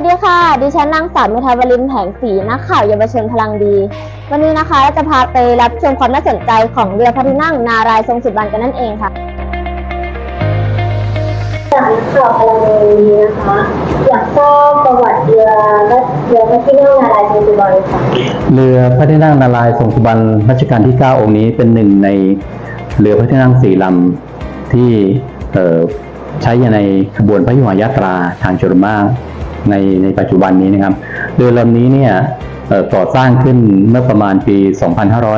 วัสดีค่ะ ดิฉันนางสาวเมธาวลินแผงศรีนักข่าวเยาวชนพลังดี วันนี้นะคะเราจะพาไปรับชมความน่าสนใจของเรือพระที่นั่งนารายณ์ทรงสุบรรณกันนั่นเองค่ะจากนักข่าวพลังนี้นะคะ อยากทราบประวัติเรือและเรือพระที่นั่งนารายณ์ทรงสุบรรณค่ะ เรือพระที่นั่งนารายณ์ทรงสุบรรณรัชกาลที่ 9 องค์นี้เป็นหนึ่งในเรือพระที่นั่งสี่ลำที่เอ่อใช้ในขบวนพระยุหยาตราทางชลมาร ในในปัจจุบันนี้นะครับ เรือลำนี้เนี่ยต่อก่อสร้างขึ้นเมื่อประมาณปี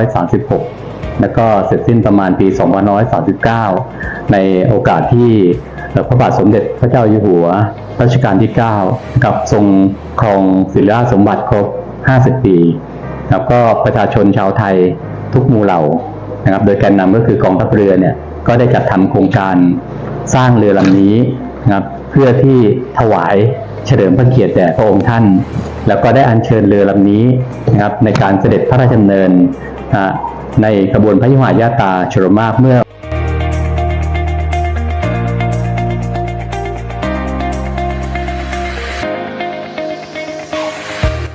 2536 แล้วก็เสร็จสิ้นประมาณปี 2539 ในโอกาสที่พระบาทสมเด็จพระเจ้าอยู่หัวรัชกาลที่ 9 กับทรงครองศิลาสมบัติครบ 50 ปีแล้วก็ประชาชนชาวไทยทุกหมู่เหล่านะครับ โดยแกนนำก็คือกองทัพเรือเนี่ยก็ได้จัดทำโครงการสร้างเรือลำนี้นะครับเพื่อที่ถวาย เฉลิมพระเกียรติแด่พระองค์ท่าน แล้วก็ได้อัญเชิญเรือลำนี้นะครับในการเสด็จพระราชดำเนินในกระบวนพระยุหญาตาชลมารเมื่อ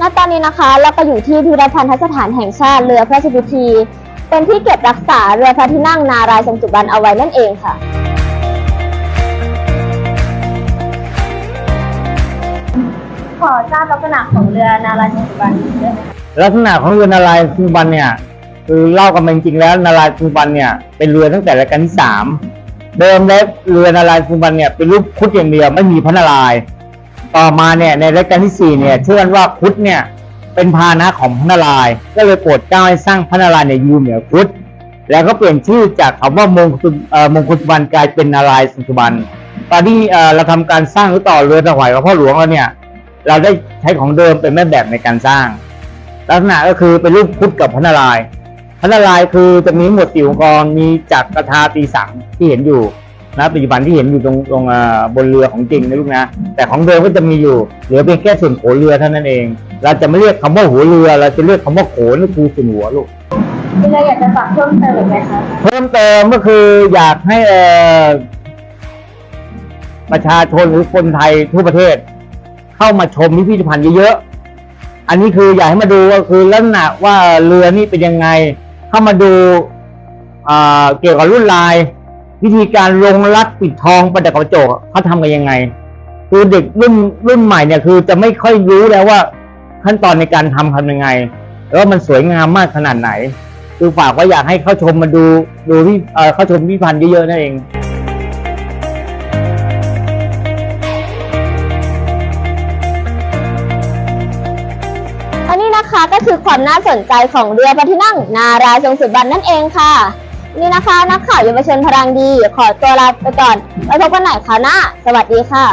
ณตอนนี้นะคะเราก็อยู่ที่พิพิธภัณฑสถานแห่งชาติเรือพระราชพิธี เป็นที่เก็บรักษาเรือพระที่นั่งนารายณ์ทรงสุบรรณเอาไว้นั่นเองค่ะ ทราบลักษณะของเรือนารายณ์ทรงสุบรรณด้วยไหมลักษณะของเรือนารายณ์สุบันเนี่ยคือเล่ากันมาจริงๆแล้วนารายณ์สุบันเนี่ยเป็นเรือตั้งแต่รัชกาลที่สามเดิมแล้วเรือนารายณ์สุบันเนี่ยเป็นรูปครุฑอย่างเดียวไม่มีพระนารายณ์ต่อมาเนี่ยในรัชกาลที่สี่เนี่ยเชื่อกันว่าครุฑเนี่ยเป็นพาหนะของพระนารายณ์ก็เลยโปรดเกล้าให้สร้างพระนารายณ์เนี่ยอยู่เหนือครุฑแล้วก็เปลี่ยนชื่อจากคำว่ามงคลเอ่อมงคลสุบันกลายเป็นนารายณ์สุบันตอนที่เอ่อเราทำการสร้างหรือต่อเรือถวายกับพ่อหลวงแล้วเนี่ย เราได้ใช้ของเดิมเป็นแม่แบบในการสร้าง ลักษณะก็คือเป็นรูปพุทธกับพระนารายณ์พระนารายณ์คือจะมีหมวดสี่องค์กรมีจักรกระทาตีสังที่เห็นอยู่นะปัจจุบันที่เห็นอยู่ตรงตรงอ่าบนเรือของจริงนะลูกนะ แต่ของเดิมก็จะมีอยู่เหลือเพียงแค่ส่วนโขนเรือเท่านั้นเอง เราจะไม่เรียกคำว่าหัวเรือ เราจะเรียกคำว่าโขนก็คือส่วนหัวลูกมีอะไรอยากจะฝากเพิ่มเติมอีกไหมคะเพิ่มเติมก็คืออยากให้เอ่อประชาชนหรือคนไทยทั่วประเทศ เข้ามาชมพิพิธภัณฑ์เยอะๆ อันนี้คืออยากให้มาดูก็คือลักษณะว่าเรือนี่เป็นยังไง เข้ามาดูเกี่ยวกับรุ่นลาย วิธีการลงรัดปิดทองประดับกระจกเขาทำกันยังไง คือเด็กรุ่นรุ่นใหม่เนี่ยคือจะไม่ค่อยรู้แล้วว่าขั้นตอนในการทำทำยังไง แล้วมันสวยงามมากขนาดไหน คือฝากว่าอยากให้เข้าชมมาดูดูที่เอ่อเข้าชมพิพิธภัณฑ์เยอะๆนั่นเอง นะคะก็คือความน่าสนใจของเรือพระที่นั่งนารายทรงสุบรรณนั่นเองค่ะ นี่นะคะนักข่าวเยาวชนพลังดี ขอตัวลาไปก่อนไว้พบกันใหม่คราวหน้า สวัสดีค่ะ